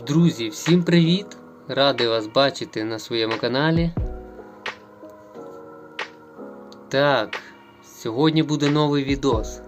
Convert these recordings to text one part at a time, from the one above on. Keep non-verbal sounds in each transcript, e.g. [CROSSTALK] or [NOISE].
Друзі, всім привіт! Радий вас бачити на своєму каналі. Так, сьогодні буде новий відос.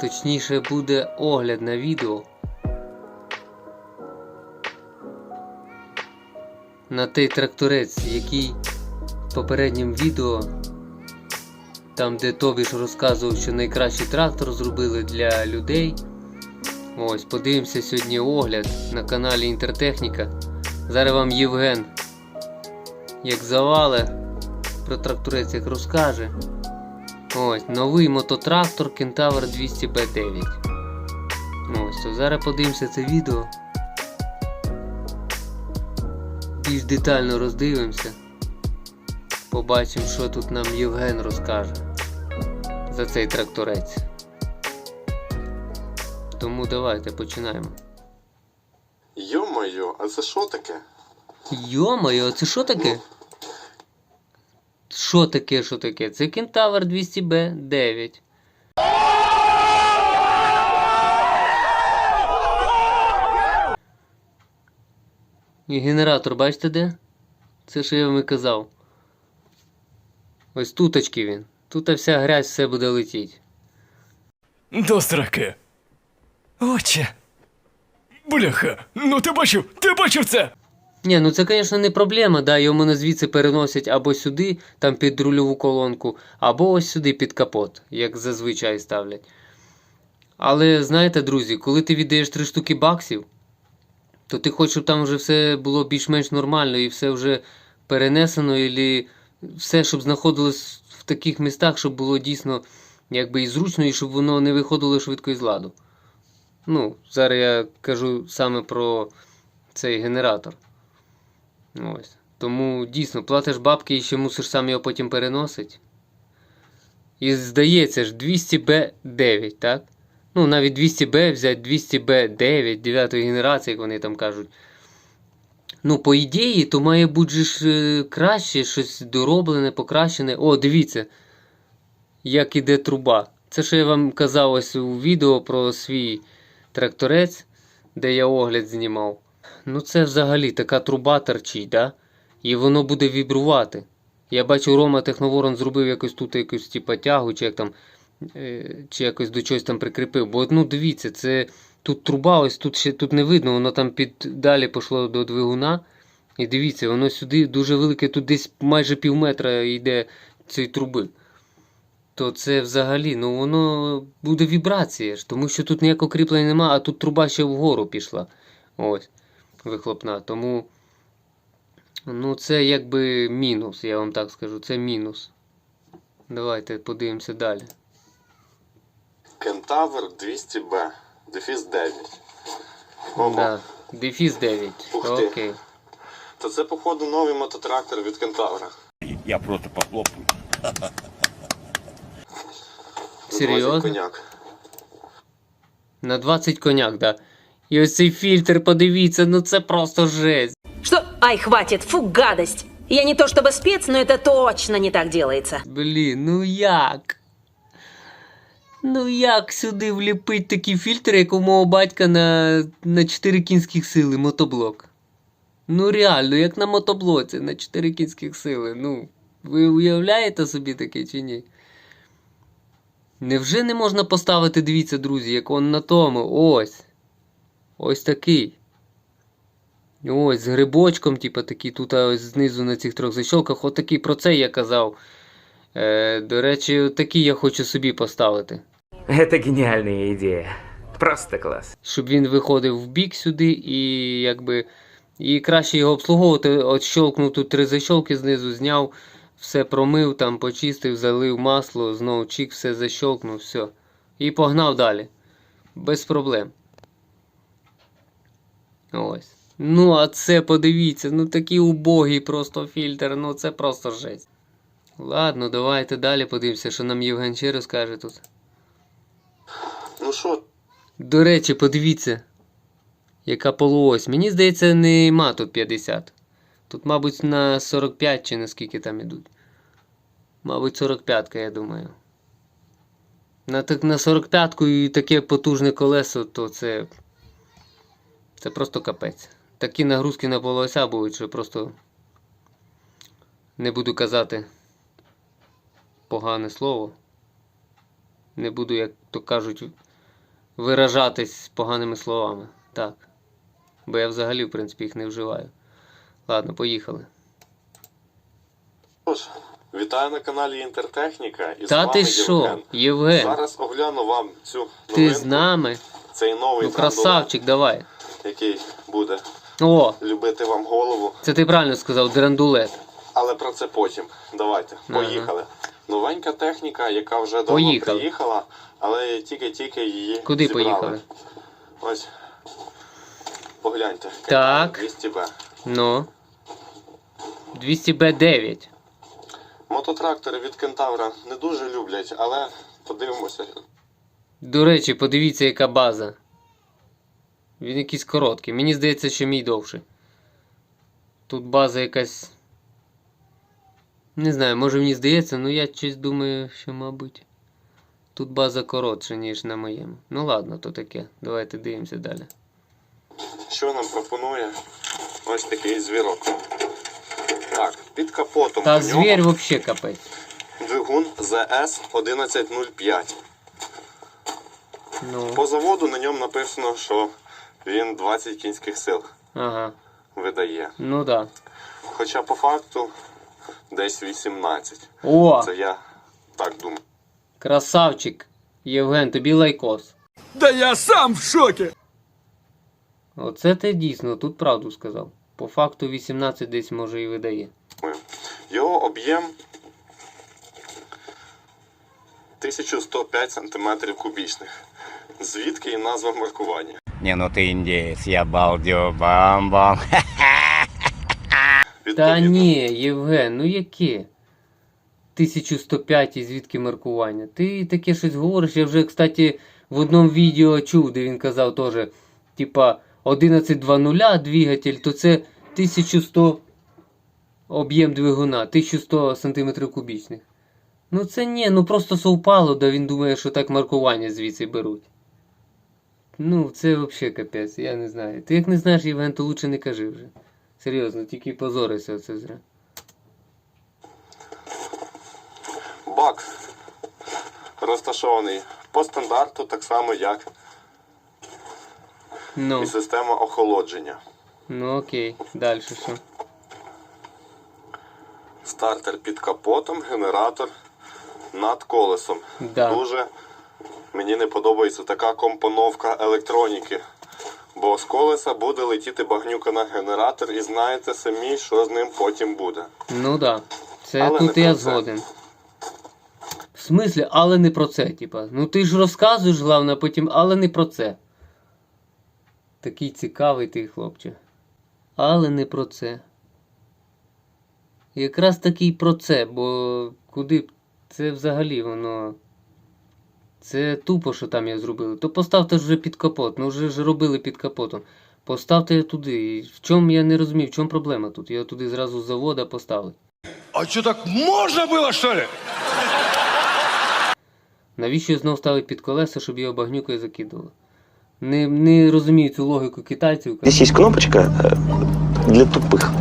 Точніше буде огляд на відео. На той тракторець, який в попередньому відео, там де Тобіш розказував, що найкращий трактор зробили для людей. Ось, подивимося сьогодні огляд на каналі Інтертехніка. Зараз вам Євген, як завале, про тракторець як розкаже. Ось, новий мототрактор Kentaur 200B9. Ось, то зараз подивимося це відео. Більш детально роздивимося. Побачимо, що тут нам Євген розкаже за цей тракторець. Тому давайте починаємо. Йо-моє, а це що таке? Йо-моє, це що таке? Що таке, що таке? Це Кентавр 200B 9. І генератор, бачите де? Це що я вам і казав. Ось туточки він. Тут вся грязь все буде летіть. До сраки. Отче. Бляха, ну ти бачив, ти бачив це? Ні, ну це, звісно, не проблема, да, його мене звідси переносять або сюди, там під рульову колонку, або ось сюди під капот, як зазвичай ставлять. Але знаєте, друзі, коли ти віддаєш 3 штуки баксів, то ти хочеш, щоб там вже все було більш-менш нормально і все вже перенесено, і все, щоб знаходилось в таких містах, щоб було дійсно якби і зручно, і щоб воно не виходило швидко із ладу. Ну, зараз я кажу саме про цей генератор. Ось. Тому дійсно платиш бабки і ще мусиш сам його потім переносити. І здається ж 200B9, так? Ну, навіть 200B взяти 200B9, 9 генерації, як вони там кажуть. Ну, по ідеї, то має бути ж е, краще, щось дороблене, покращене. О, дивіться, як іде труба. Це що я вам казав ось у відео про свій тракторець, де я огляд знімав. Ну це взагалі така труба торчить, да? І воно буде вібрувати. Я бачу, Рома Техноворон зробив якось тут якусь типа тягу, чи як там, е, чи якось до чогось там прикріпив. Бо ну дивіться, це тут труба, ось тут ще тут не видно, воно там під далі пішло до двигуна. І дивіться, воно сюди дуже велике, тут десь майже пів метра йде цієї труби. То це взагалі, ну воно буде вібрація ж, тому що тут ніякого кріплення нема, а тут труба ще вгору пішла. Ось вихлопна. Тому ну, це якби мінус, я вам так скажу, це мінус. Давайте подивимося далі. Кентавр 200B, дефіс 9. Ого. Да. Дефіс 9. Ух ти. Окей. То це, походу, новий мототрактор від Кентавра. Я просто похлопаю. Серйозно? Коняк. На 20 коняк, да. І ось цей фільтр, подивіться, ну це просто жесть. Что? Ай, хватит, фу, гадость. Я не то чтобы спец, но это точно не так делается. Блін, ну як? Ну як сюди вліпить такий фільтр, як у мого батька на, на 4 кінських сили мотоблок? Ну реально, як на мотоблоці на 4 кінських сили. Ну, ви уявляєте собі таке чи ні? Невже не можна поставити, дивіться, друзі, як он на тому. Ось. Ось такий. Ось, з грибочком, типу, такий, тут ось знизу на цих трьох защолках. Отакий про це я казав. Е, до речі, такий я хочу собі поставити. Это гениальная идея. Просто класс. Щоб він виходив в бік сюди і якби. І краще його обслуговувати. От щолкнув тут три защолки знизу, зняв, все промив, там почистив, залив масло, знову чик, все защолкнув, все. І погнав далі. Без проблем. Ось. Ну, а це подивіться, ну такий убогий просто фільтр, ну це просто жесть. Ладно, давайте далі подивимося, що нам Євген ще розкаже тут. Ну що, До речі, подивіться, яка полуось. Мені здається, нема тут 50. Тут, мабуть, на 45 чи наскільки там ідуть. Мабуть, 45-ка, я думаю. На, так, на 45 і таке потужне колесо, то це Це просто капець. Такі нагрузки на полося будуть, що просто не буду казати погане слово. Не буду, як то кажуть, виражатись поганими словами. Так. Бо я взагалі, в принципі, їх не вживаю. Ладно, поїхали. Вітаю на каналі Інтертехніка. І з Та вами ти що, Євген. Зараз огляну вам цю ти новинку. з нами? Цей новий Ну, красавчик, давай. який буде О, любити вам голову. це ти правильно сказав, драндулет. Але про це потім. Давайте, Ага. поїхали. Новенька техніка, яка вже давно Поїхали. приїхала, але тільки-тільки її Куди зібрали. поїхали? Ось. Погляньте. Так. 200Б. Ну. 200Б9. Мототрактори від Кентавра не дуже люблять, але подивимося. До речі, подивіться, яка база. Він якийсь короткий. Мені здається, що мій довший. Тут база якась. Не знаю, може мені здається, але я щось думаю, що, мабуть. Тут база коротша, ніж на моєму. Ну ладно, то таке. Давайте дивимося далі. Що нам пропонує ось такий звірок. Під капотом Та у нього звір взагалі капець. двигун ZS 1105. Ну, По заводу на ньому написано, що він 20 кінських сил ага. видає. Ну да. Хоча по факту десь 18. О! Це я так думаю. Красавчик! Євген, тобі лайкос. Да я сам в шоке! Оце ти дійсно тут правду сказав. По факту 18 десь може і видає. Його об'єм 1105 см кубічних. Звідки і назва маркування. Не, ну ты индеец, я балдю бам-бам. Та ні, Євген, ну яке? 1105 і звідки маркування? Ти таке щось говориш. Я вже, кстати, в одному відео чув, де він казав теж, типа 11.2.0 двигатель, то це 1100 об'єм двигуна, 1100 см кубічних. Ну це ні, ну просто совпало, да він думає, що так маркування звідси беруть. Ну, це взагалі капець, я не знаю. Ти як не знаєш, Євген, то лучше не кажи вже. Серйозно, тільки позорися оце зря. бак розташований по стандарту, так само як Ну, і система охолодження. ну окей, далі що? Стартер під капотом, генератор над колесом. Да. Дуже мені не подобається така компоновка електроніки. Бо з колеса буде летіти багнюка на генератор, і знаєте самі, що з ним потім буде. Ну да. Це Але тут я згоден. В смислі, але не про це, типа. Ну ти ж розказуєш, головне, потім, але не про це. Такий цікавий ти, хлопче. Але не про це. Якраз такий про це, бо куди б це взагалі воно. Це тупо, що там я зробили. То поставте ж вже під капот. Ну вже ж робили під капотом. Поставте туди. І В чому я не розумію, в чому проблема тут? Його туди зразу з завода поставили. А что, так можно было, что ли? Навіщо знов ставить під колеса, щоб його багнюкою закидувало? Не, не розумію цю логіку китайців. Здесь есть кнопочка э, для тупых.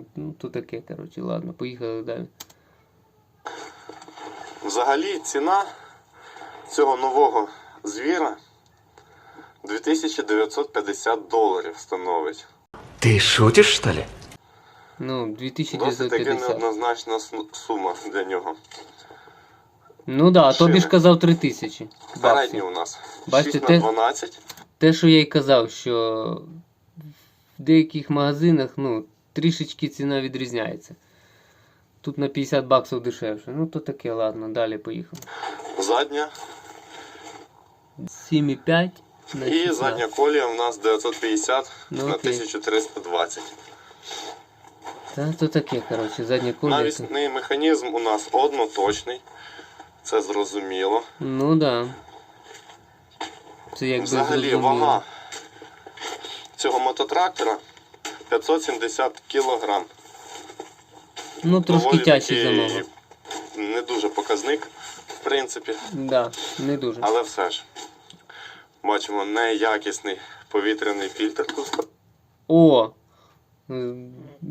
Ну, ну то таке, коротше, ладно, поїхали далі. Взагалі ціна цього нового звіра 2950 доларів становить. Ты шутишь, что ли? Ну, Досить таки неоднозначна сума для нього. Ну да, а тобі ж казав 3000 Передній баксів. у нас Бачите, 6 те- на 12. Те, що я й казав, що в деяких магазинах, ну, трішечки ціна відрізняється. Тут на 50 баксів дешевше. Ну то таке, ладно, далі поїхали. Задня 7,5 на і 16. задня колія у нас 950 Ну, на окей. 1320. Та то таке, коротше, задня колія. то- Навісний механізм у нас одноточний. Це зрозуміло. Ну да. Це якби Взагалі зрозуміло. вага цього мототрактора 570 кг. Ну трошки тяжчий за ногу. не дуже показник, в принципі, Да, не дуже. але все ж. Бачимо неякісний повітряний фільтр тут. О!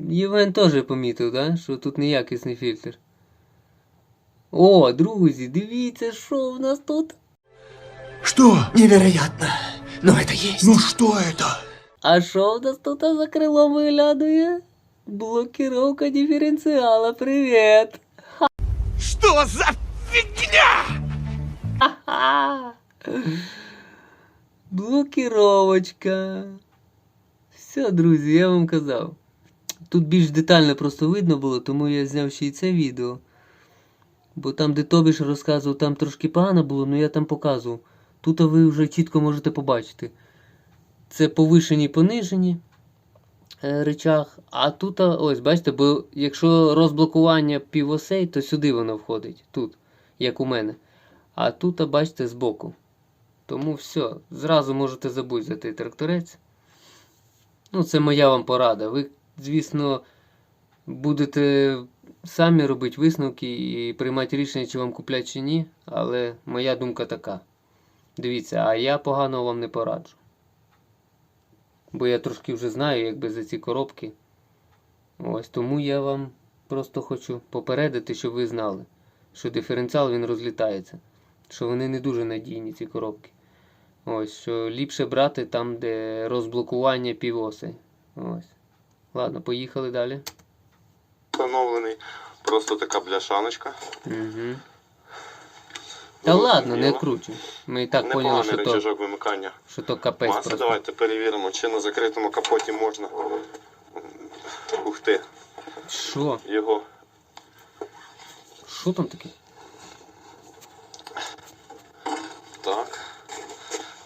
Євген теж помітив, да? що тут неякісний фільтр. О, друзі, дивіться, що в нас тут. Что? Невероятно. Но это есть. Ну что это? А що в нас тут за крилом виглядає? Блокировка диференціала, привіт! Что за фигня? Ха! Блокировочка. Все, друзі, я вам казав. Тут більш детально просто видно було, тому я зняв ще й це відео. Бо там, де Тобіш розказував, там трошки погано було, але я там показував. Тут ви вже чітко можете побачити. Це повишені понижені е, речах. А тут, ось, бачите, бо якщо розблокування півосей, то сюди воно входить. Тут, як у мене. А тут, бачите, збоку. Тому все, зразу можете забути за той тракторець. Ну, це моя вам порада. Ви, звісно, будете самі робити висновки і приймати рішення, чи вам купляти чи ні. Але моя думка така. Дивіться, а я погано вам не пораджу. Бо я трошки вже знаю, якби за ці коробки. Ось тому я вам просто хочу попередити, щоб ви знали, що диференціал він розлітається. Що вони не дуже надійні, ці коробки. Ось, що ліпше брати там, де розблокування півоси. Ось. Ладно, поїхали далі. Встановлений. Просто така бляшаночка. Угу. Та Ну, ладно, не кручу. Ми і так поняли, Непоганий що то, рычажок вимикання. що то капець Маси, просто. давайте перевіримо, чи на закритому капоті можна. Ух ти, Що? його Що там таке? так.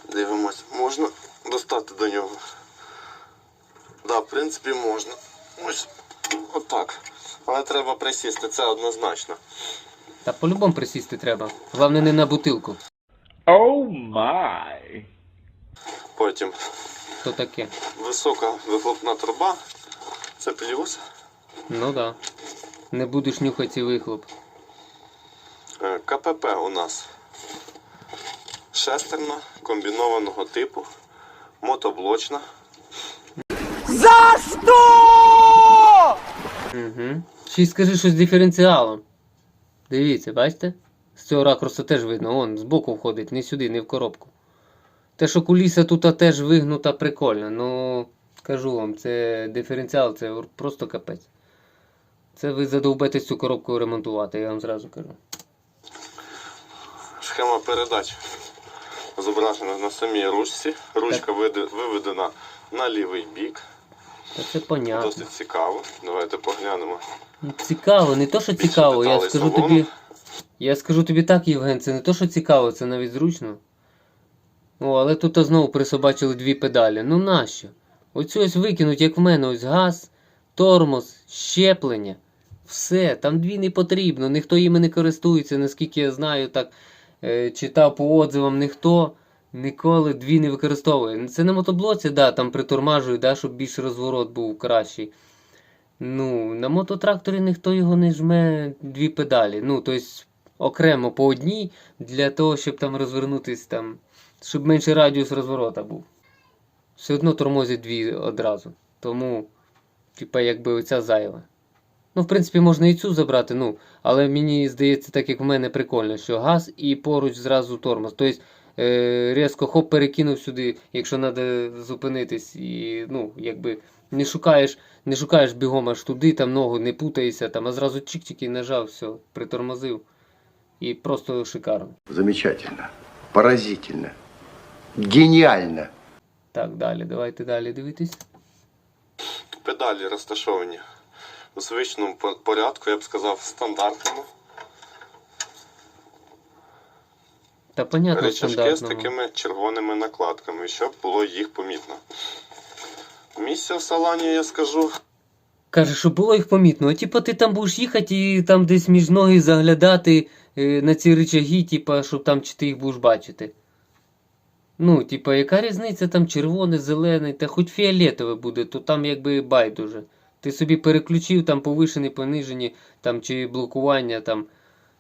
Дивимось, можна достати до нього. Да, в принципі, можна. Ось отак. Але треба присісти, це однозначно. Та по-любому присісти треба. Головне не на бутилку. Оу май. Потім То таке. висока вихлопна труба. Це плюс. Ну да. Не будеш нюхати вихлоп. Е, КПП у нас шестерна комбінованого типу, мотоблочна. Угу. Ще й скажи щось з диференціалом. Дивіться, бачите? З цього ракурсу теж видно, он збоку входить, не сюди, не в коробку. Те, що куліса тут теж вигнута прикольно, ну кажу вам, це диференціал, це просто капець. Це ви задовбетесь цю коробку ремонтувати, я вам зразу кажу. Схема передач зображена на самій ручці. Ручка види- виведена на лівий бік. Та це понятно. Досить цікаво. Давайте поглянемо. Ну, Цікаво, не то, що цікаво, я скажу тобі. Я скажу тобі так, Євген, це не то, що цікаво, це навіть зручно. О, але тут знову присобачили дві педалі. Ну нащо? Оцю ось викинуть, як в мене, ось газ, тормоз, щеплення. Все, там дві не потрібно, ніхто їми не користується, наскільки я знаю, так е, читав по отзивам, ніхто ніколи дві не використовує. Це на мотоблоці, да, там притормажують, да, щоб більш розворот був кращий. Ну, на мототракторі ніхто його не жме дві педалі. Ну, тобто окремо по одній для того, щоб там розвернутись там, щоб менший радіус розворота був. Все одно тормозить дві одразу. Тому, типа, якби оця зайва. Ну, в принципі, можна і цю забрати, ну, але мені здається, так як в мене прикольно, що газ і поруч зразу тормоз. Тобто е, різко хоп перекинув сюди, якщо треба зупинитись, і ну, якби не шукаєш, не шукаєш бігом аж туди, там ногу не путаєшся, там, а зразу чик-чик і нажав, все, притормозив. І просто шикарно. Замечательно. Поразительно. Гениально. Так, далі, давайте далі дивитись. Педалі розташовані у звичному порядку, я б сказав, стандартному. Та понятно, Речашки з такими червоними накладками, щоб було їх помітно. Місця в салоні, я скажу, Каже, що було їх помітно. Типа ти там будеш їхати і там десь між ноги заглядати е, на ці рычаги, типа, щоб там чи ти їх будеш бачити. Ну, типа, яка різниця там червоне, зелене, та хоч фіолетове буде, то там якби байдуже. Ти собі переключив там повишені, понижені, там чи блокування, там,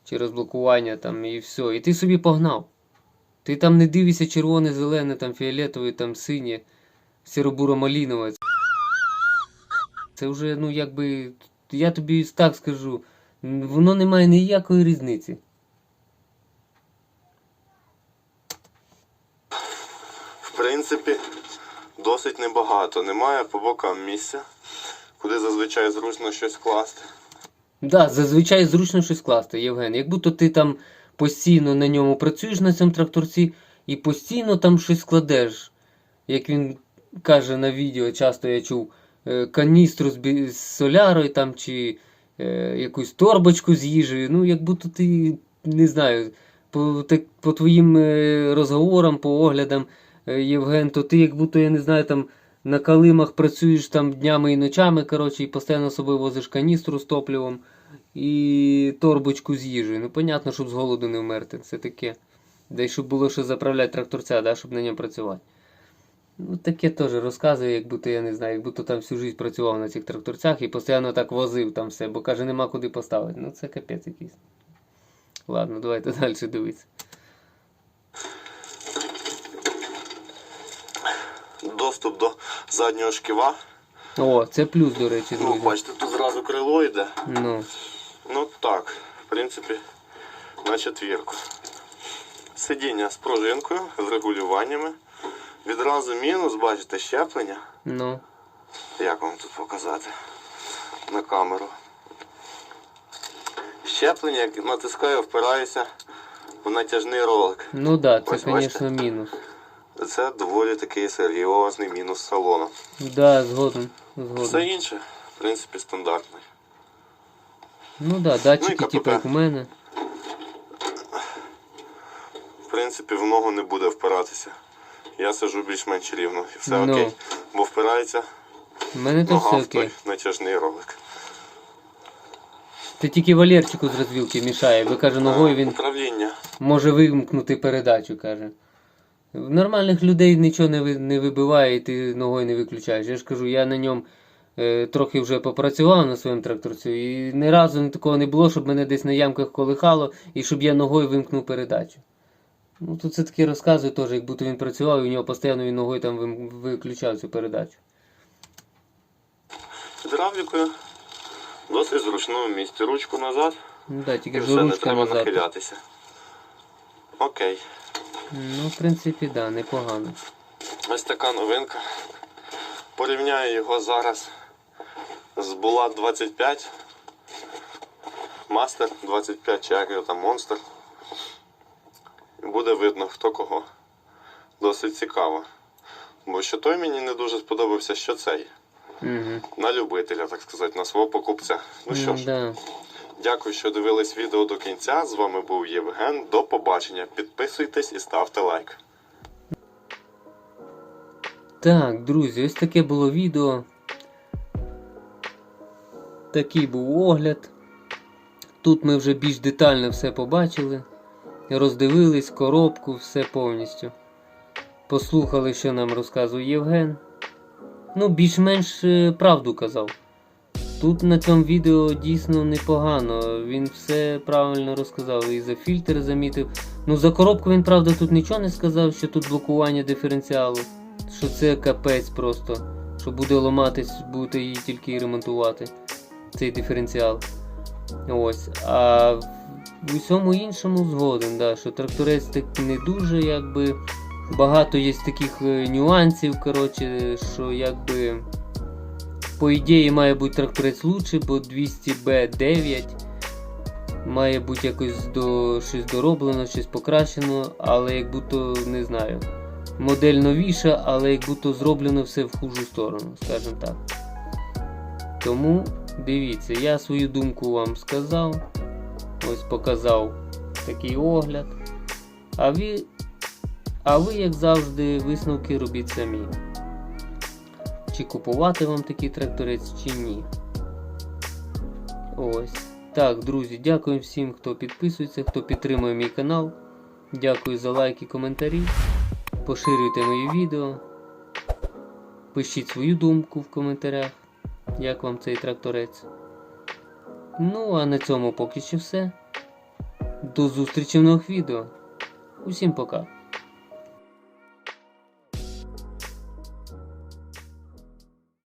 чи розблокування, там, і все. І ти собі погнав. Ти там не дивишся червоне, зелене, там фіолетове, там синє, сіро-буро-малінове. Це вже, ну якби, я тобі так скажу, воно не має ніякої різниці. В принципі, досить небагато. Немає по бокам місця, куди зазвичай зручно щось класти. Да, зазвичай зручно щось класти, Євген. Як будто ти там постійно на ньому працюєш на цьому тракторці і постійно там щось складеш. Як він каже на відео, часто я чув, е, каністру з, солярою там чи е, якусь торбочку з їжею. Ну, як будто ти не знаю, по, так, по твоїм е, розговорам, по оглядам, е, Євген, то ти як будто, я не знаю, там на калимах працюєш там днями і ночами, коротше, і постійно собою возиш каністру з топливом і торбочку з їжею. Ну, понятно, щоб з голоду не вмерти. Це таке. Да щоб було що заправляти тракторця, да, щоб на ньому працювати. Ну, таке теж розказує, як будто я не знаю, як будто там всю життя працював на цих тракторцях і постійно так возив там все, бо каже, нема куди поставити. Ну це капець якийсь. Ладно, давайте [LAUGHS] далі дивитися. Доступ до заднього шківа. О, це плюс, до речі, Ну, бачите, тут зразу крило йде. Ну, Ну так, в принципі, на четвірку. Сидіння з пружинкою, з регулюваннями. Відразу мінус, бачите, щеплення. ну. Як вам тут показати на камеру? Щеплення, як натискаю, впираюся в натяжний ролик. Ну да, це, звісно, мінус. Це доволі такий серйозний мінус салону. Да, згоден. Все інше, в принципі, стандартний. Ну да, датчики, КПП. типу, як у мене. В принципі, в ногу не буде впиратися. Я сижу більш-менш рівно і все Ну. окей. Бо впирається У мене нога все в той окей. натяжний ролик. Це тільки Валерчику з розвілки мішає, бо каже, ногою він Управління. може вимкнути передачу, каже. В нормальних людей нічого не, ви- не вибиває і ти ногою не виключаєш. Я ж кажу, я на ньому е, трохи вже попрацював на своєму тракторцю, і ні разу такого не було, щоб мене десь на ямках колихало і щоб я ногою вимкнув передачу. Ну, тут це таки розказує теж, як будто він працював і у нього постійно він ногою там виключав цю передачу. Гідравлікою досить зручному місці. Ручку назад Ну да, тільки ж все, не треба назад. нахилятися. Окей. Ну, в принципі, да, непогано. Ось така новинка. Порівняю його зараз з Булат 25. Мастер 25 чи як його там монстр. Буде видно, хто кого. Досить цікаво. Бо що той мені не дуже сподобався, що цей. Угу. На любителя, так сказати, на свого покупця. Ну що ж, да. дякую, що дивились відео до кінця. З вами був Євген. До побачення. Підписуйтесь і ставте лайк. Так, друзі, ось таке було відео. Такий був огляд. Тут ми вже більш детально все побачили. Роздивились коробку, все повністю. Послухали, що нам розказує Євген. Ну, більш-менш е, правду казав. Тут на цьому відео дійсно непогано. Він все правильно розказав. І за фільтр замітив. Ну, за коробку він, правда, тут нічого не сказав, що тут блокування диференціалу що це капець просто. Що буде ламатись, будете її тільки ремонтувати. Цей диференціал. Ось. А в усьому іншому згоден, да, що тракторець так не дуже, якби. Багато є таких е, нюансів, коротше, що якби. По ідеї має бути тракторець лучший, бо 200B9 має бути якось до щось дороблено, щось покращено, але як будто не знаю модель новіша, але як будто зроблено все в хужу сторону, скажімо так. Тому дивіться, я свою думку вам сказав. Ось показав такий огляд. А ви, а ви, як завжди, висновки робіть самі. Чи купувати вам такий тракторець, чи ні. Ось. Так, друзі, дякую всім, хто підписується, хто підтримує мій канал. Дякую за лайки, коментарі. Поширюйте мої відео. Пишіть свою думку в коментарях, як вам цей тракторець. Ну, а на цьому поки що все. До зустрічі в нових відео. Усім пока.